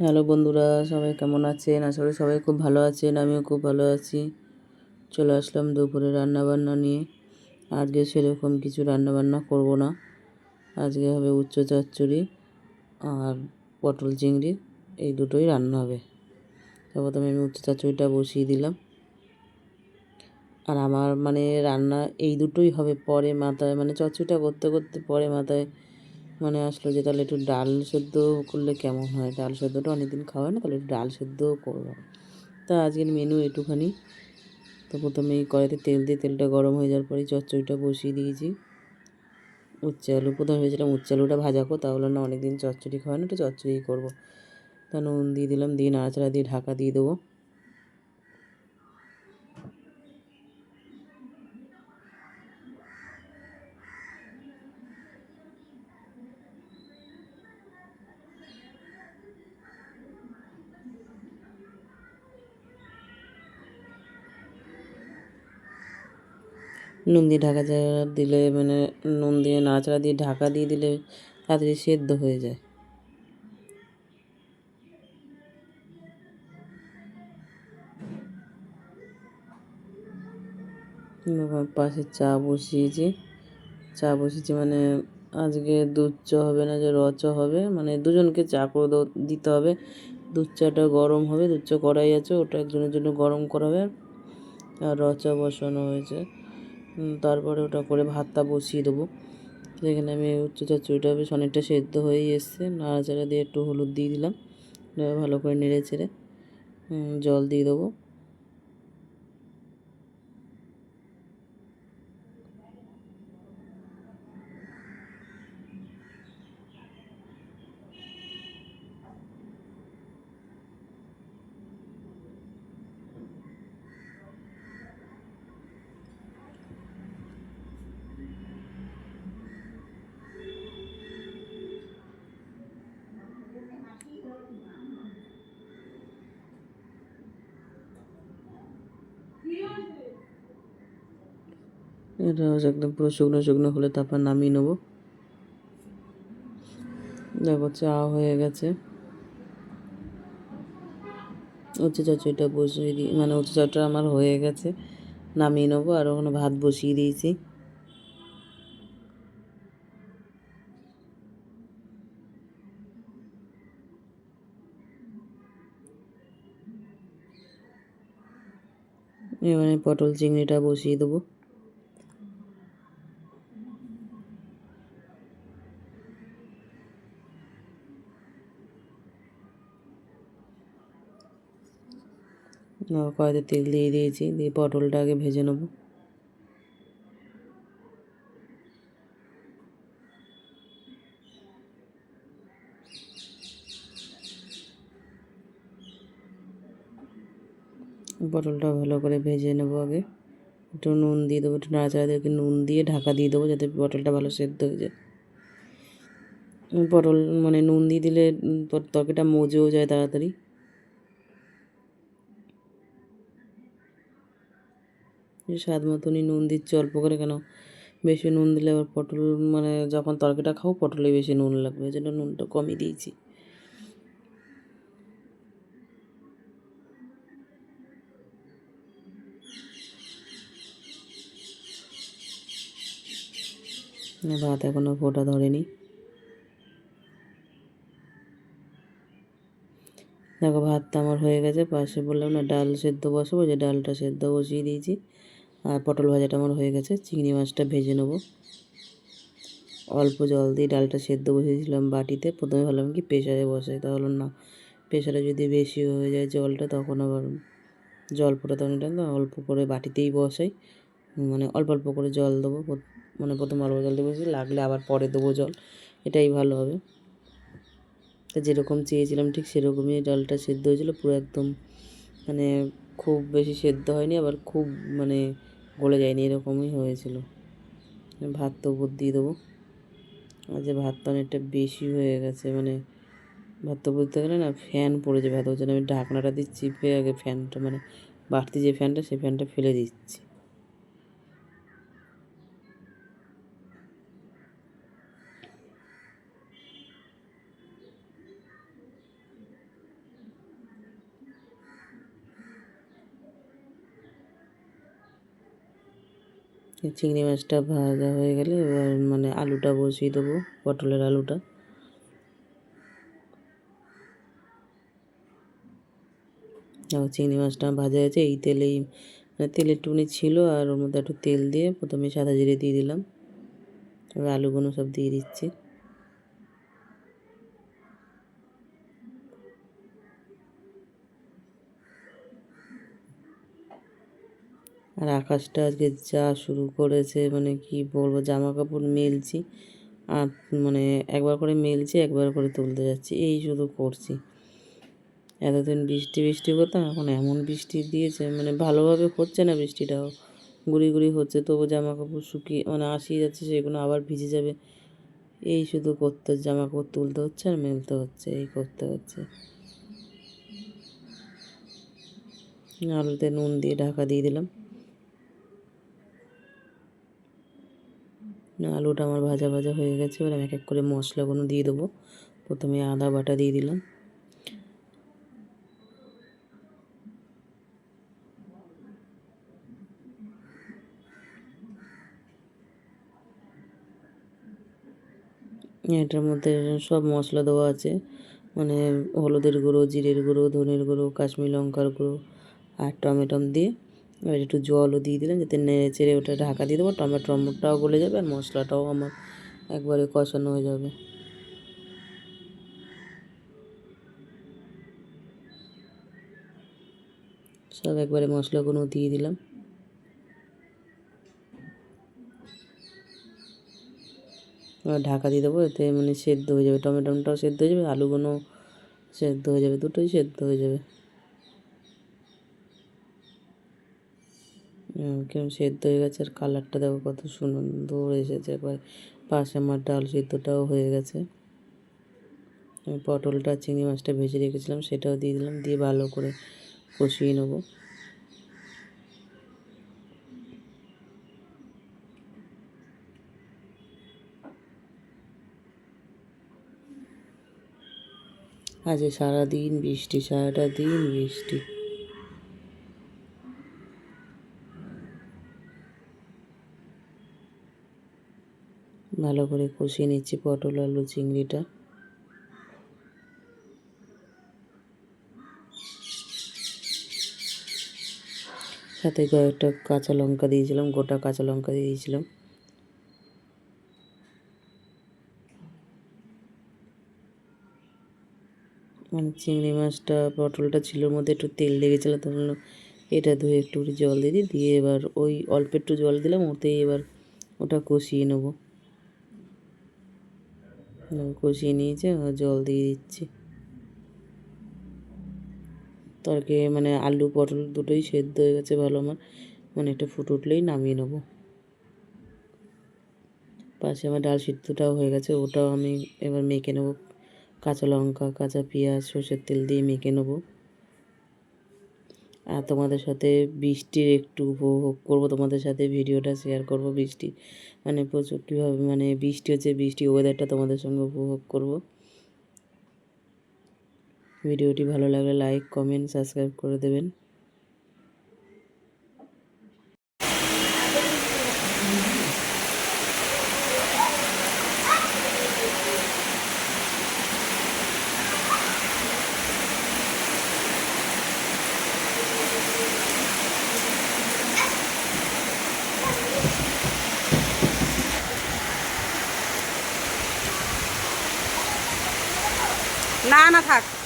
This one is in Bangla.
হ্যালো বন্ধুরা, সবাই কেমন আছেন? আশা করি সবাই খুব ভালো আছেন, আমিও খুব ভালো আছি। চলে আসলাম দুপুরে রান্নাবান্না নিয়ে। আজকে সেরকম কিছু রান্নাবান্না করব না। আজকে হবে উচ্চ চচ্চড়ি আর পটল চিংড়ি, এই দুটোই রান্না হবে। তো প্রথমে আমি উচ্চ চচ্চড়িটা বসিয়ে দিলাম। আর আমার মানে রান্না এই দুটোই হবে পরে মাথায় মানে চচ্চড়িটা করতে করতে পরে মাথায় মানে আসলো যে, তাহলে একটু ডাল সেদ্ধ করলে কেমন হয়? ডাল সেদ্ধটা অনেকদিন খাওয়া না, তাহলে একটু ডাল সেদ্ধও করব। তা আজকের মেনু একটুখানি। তো প্রথমে কড়াইতে তেল দিয়ে তেলটা গরম হয়ে যাওয়ার পরেই চচ্চড়িটা বসিয়ে দিয়েছি। উচ্চে আলু, প্রথমে ভেবেছিলাম উচ্চে আলুটা ভাজা করো তাহলে না, অনেকদিন চচ্চড়ি খাওয়ানো একটু চচ্চড়ি করব। তা নুন দিয়ে দিলাম, দিয়ে নাড়াচাড়া দিয়ে ঢাকা দিয়ে দেবো। নুন দিয়ে ঢাকা দিলে মানে নুন দিয়ে নাড়াচাড়া দিয়ে ঢাকা দিয়ে দিলে তাড়াতাড়ি সেদ্ধ হয়ে যায়। পাশে চা বসিয়েছি। চা বসিয়েছি মানে আজকে দুধ চা হবে না যে র চা হবে মানে দুজনকে চা করে দিতে হবে। দুধ চাটা গরম হবে, দুধ চা কড়াই আছে, ওটা একজনের জন্য গরম করা হবে আর র চা বসানো হয়েছে। তারপরে ওটা করে ভাতটা বসিয়ে দেবো। যেখানে আমি উচ্চ চচ্চড়িটা বেশ অনেকটা সেদ্ধ হয়েই এসছে। নাড়াচাড়া দিয়ে একটু হলুদ দিয়ে দিলাম। ভালো করে নেড়ে চেড়ে জল দিয়ে দেবো। এটা হচ্ছে একদম পুরো শুকনো শুকনো হলে তারপর নামিয়ে নেব। দেখো চা হয়ে গেছে। উচ্ছে চচড়িটা বসিয়ে দিই মানে উচ্ছে চাটা আমার হয়ে গেছে। নামিয়ে নেব আর ওখানে ভাত বসিয়ে দিয়েছি। এবারে পটল চিংড়িটা বসিয়ে দেবো। কড়াইতে তেল দিয়ে দিয়েছি, দিয়ে পটলটা আগে ভেজে নেব। পটলটা ভালো করে ভেজে নেব আগে। একটু নুন দিয়ে দেবো, একটু নাড়াচাড়া দিয়ে নুন দিয়ে ঢাকা দিয়ে দেবো যাতে পটলটা ভালো সেদ্ধ হয়ে যায়। পটল মানে নুন দিয়ে দিলে তরকারিটা মজেও যায় তাড়াতাড়ি। স্বাদ মতনই নুন দিচ্ছি অল্প করে কেন? বেশি নুন দিলে আবার পটল মানে যখন তরকারিটা খাও পটলে বেশি নুন লাগবে এই জন্য নুনটা কমই দিয়েছি। ভাত এখনও ফোটা ধরেনি। দেখো, ভাতটা আমার হয়ে গেছে, পাশে বললাম না, ডাল সেদ্ধ বসাবো, যে ডালটা সেদ্ধ বসিয়ে দিয়েছি। আর পটল ভাজাটা আমার হয়ে গেছে। চিংড়ি মাছটা ভেজে নেব। অল্প জল দিয়ে ডালটা সেদ্ধ বসিয়েছিলাম বাটিতে। প্রথমে ভাবলাম কি প্রেশারে বসাই। তাহলে না প্রেশারে যদি বেশি হয়ে যায় জলটা তখন আবার জল ফোটাতে অনেকটা না, অল্প করে বাটিতেই বসাই। মানে অল্প অল্প করে জল দেবো। মানে প্রথম অল্প জল দেবো লাগলে আবার পরে দেবো জল। এটাই ভালো হবে। তা যেরকম চেয়েছিলাম ঠিক সেরকমই ডালটা সেদ্ধ হয়েছিলো। পুরো একদম মানে খুব বেশি সেদ্ধ হয়নি, আবার খুব মানে গলে যায়নি, এরকমই হয়েছিল। ভাত তো উপর দিয়ে দেবো। আর যে ভাতটা অনেকটা বেশি হয়ে গেছে মানে ভাত তো বলতে গেলে না, ফ্যান পড়েছে ভাত। ওই জন্য আমি ঢাকনাটা দিচ্ছি আগে ফ্যানটা মানে বাড়তি যে ফ্যানটা সেই ফ্যানটা ফেলে দিচ্ছি। চিংড়ি মাছটা ভাজা হয়ে গেলে এবার মানে আলুটা বসিয়ে দেবো, পটলের আলুটা। চিংড়ি মাছটা ভাজা হয়েছে, এই তেলেই মানে তেলের টুনি ছিল আর ওর মধ্যে একটু তেল দিয়ে প্রথমে সাদা জিরে দিয়ে দিলাম। আলুগুলো সব দিয়ে দিচ্ছি। আর আকাশটা আজকে যা শুরু করেছে মানে কি বলব জামা কাপড় মেলছি। আর মানে একবার করে মেলছি, একবার করে তুলতে যাচ্ছি, এই শুধু করছি। এতদিন বৃষ্টি বৃষ্টি করতাম এখন এমন বৃষ্টি দিয়েছে মানে ভালোভাবে হচ্ছে না বৃষ্টিটাও। গুড়ি গুড়ি হচ্ছে, তবু জামা কাপড় শুকিয়ে মানে আসিয়ে যাচ্ছে, সেগুলো আবার ভিজে যাবে। এই শুধু করতে জামা কাপড় তুলতে হচ্ছে আর মেলতে হচ্ছে, এই করতে হচ্ছে। আলুতে নুন দিয়ে ঢাকা দিয়ে দিলাম। আলুটা আমার ভাজা ভাজা হয়ে গেছে, এবার আমি এক এক করে মশলাগুলো দিয়ে দেবো। প্রথমে আদা বাটা দিয়ে দিলাম। এটার মধ্যে সব মশলা দেওয়া আছে মানে হলুদের গুঁড়ো, জিরের গুঁড়ো, ধনের গুঁড়ো, কাশ্মীর লঙ্কার গুঁড়ো আর টমেটম দিয়ে। এবার একটু জলও দিয়ে দিলাম যাতে নেড়ে চেড়ে ওটা ঢাকা দিয়ে দেবো। টমেটো টমেটোটাও গলে যাবে আর মশলাটাও আমার একবারে কষানো হয়ে যাবে। সব একবারে মশলাগুলো দিয়ে দিলাম। এবার ঢাকা দিয়ে দেবো এতে মানে সেদ্ধ হয়ে যাবে। টমেটোটাও সেদ্ধ হয়ে যাবে আলুগুলো সেদ্ধ হয়ে যাবে, দুটোই সেদ্ধ হয়ে যাবে। কেমন সেদ্ধ হয়ে গেছে, আর কালারটা দেখো কত সুন্দর এসেছে। একবার পাশে আমার ডাল সেদ্ধটাও হয়ে গেছে। আমি পটলটা, চিংড়ি মাছটা ভেজে রেখেছিলাম, সেটাও দিয়ে দিলাম, দিয়ে ভালো করে কষিয়ে নেব। আজ সারাদিন বৃষ্টি সারাটা দিন বৃষ্টি। ভালো করে কষিয়ে নিচ্ছি পটল, আলু, চিংড়িটা। সাথে কয়েকটা কাঁচা লঙ্কা দিয়েছিলাম, গোটা কাঁচা লঙ্কা দিয়েছিলাম। মানে চিংড়ি মাছটা, পটলটা ছিল মধ্যে একটু তেল লেগেছিলো, তো এটা ধুয়ে একটু জল দিয়ে দিই, দিয়ে এবার ওই অল্প একটু জল দিলাম, ওতেই এবার ওটা কষিয়ে নেব। কষিয়ে নিয়েছে, জল দিয়ে দিচ্ছি। তরকে মানে আলু, পটল দুটোই সেদ্ধ হয়ে গেছে ভালো আমার। মানে একটা ফুট উঠলেই নামিয়ে নেব। পাশে আমার ডাল সিদ্ধটাও হয়ে গেছে, ওটাও আমি এবার মেখে নেব। কাঁচা লঙ্কা, কাঁচা পেঁয়াজ, সর্ষের তেল দিয়ে মেখে নেব। আর তোমাদের সাথে বৃষ্টির একটু উপভোগ করব, তোমাদের সাথে ভিডিওটা শেয়ার করব বৃষ্টি। মানে প্রচুর কীভাবে মানে বৃষ্টি হচ্ছে, বৃষ্টি ওয়েদারটা তোমাদের সঙ্গে উপভোগ করব। ভিডিওটি ভালো লাগলে লাইক কমেন্ট সাবস্ক্রাইব করে দেবেন। না না থাক।